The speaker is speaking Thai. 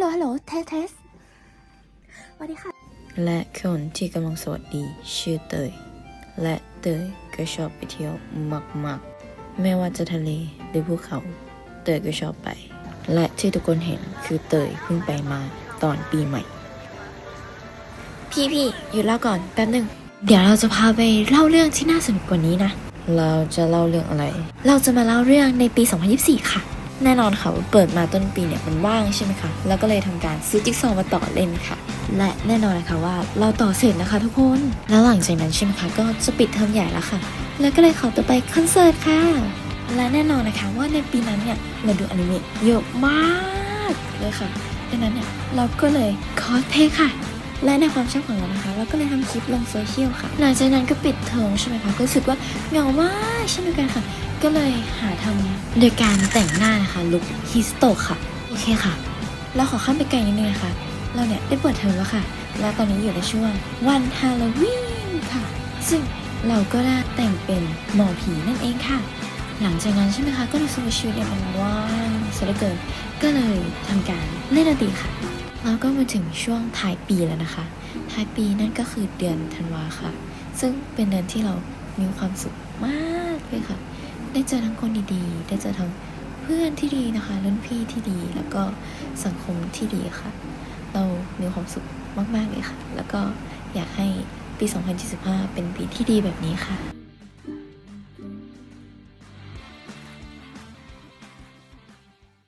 ลโหลฮัลโหลเทสเทสสวัสดีค่ะ และคนที่กำลังสวัสดีชื่อเตย และเตยก็ชอบไปเที่ยวมากๆ ไม่ว่าจะทะเลหรือภูเขา เตยก็ชอบไป และที่ทุกคนเห็นคือเตยเพิ่งไปมาตอนปีใหม่ พี่พี่หยุดเล่าก่อนแป๊บหนึ่งเดี๋ยวเราจะพาไปเล่าเรื่องที่น่าสนุกกว่านี้นะ เราจะเล่าเรื่องอะไร เราจะมาเล่าเรื่องในปี 2024 ค่ะ แน่นอนค่ะว่าเปิดมาต้นปีเนี่ยมันว่างใช่ไหมคะแล้วก็เลยทำการซื้อจิ๊กซอว์มาต่อเล่นค่ะ และแน่นอนนะคะว่าเราต่อเสร็จนะคะทุกคนแล้วหลังจากนั้นใช่ไหมคะก็จะปิดเทอมใหญ่แล้วค่ะ แล้วก็เลยขอตัวไปคอนเสิร์ตค่ะ และแน่นอนนะคะว่าในปีนั้นเนี่ยเราดูอนิเมะเยอะมากเลยค่ะดังนั้นเนี่ยเราก็เลยคอสเพลย์ค่ะ และในความชอบของเรานะคะ เราก็เลยทำคลิปลงโซเชียลค่ะ หลังจากนั้นก็ปิดเทอมใช่ไหมคะ ก็รู้สึกว่าเหงามากเช่นเดียวกันค่ะ ก็เลยหาทำโดยการแต่งหน้านะคะลุคฮิสโตค่ะ โอเคค่ะ เราขอข้ามไปไกลนิดนึงนะคะ เราเนี่ยได้เปิดเทอมแล้วค่ะ และตอนนี้อยู่ในช่วงวันฮาโลวีนค่ะ ซึ่งเราก็ได้แต่งเป็นหมอผีนั่นเองค่ะ หลังจากนั้นใช่ไหมคะ ก็รู้สึกว่าชีวิตเนี่ยมันว่างเสียเหลือเกิน ก็เลยทำการเล่นดนตรีค่ะ แล้วก็มาถึงช่วงท้ายปีแล้วนะคะ ท้ายปีนั่นก็คือเดือนธันวาค่ะ ซึ่งเป็นเดือนที่เรามีความสุขมากเลยค่ะ ได้เจอทั้งคนดีๆ ได้เจอทั้งเพื่อนที่ดีนะคะรุ่นพี่ที่ดี แล้วก็สังคมที่ดีค่ะ เรามีความสุขมากๆเลยค่ะ แล้วก็อยากให้ปี 2025 เป็นปีที่ดีแบบนี้ค่ะ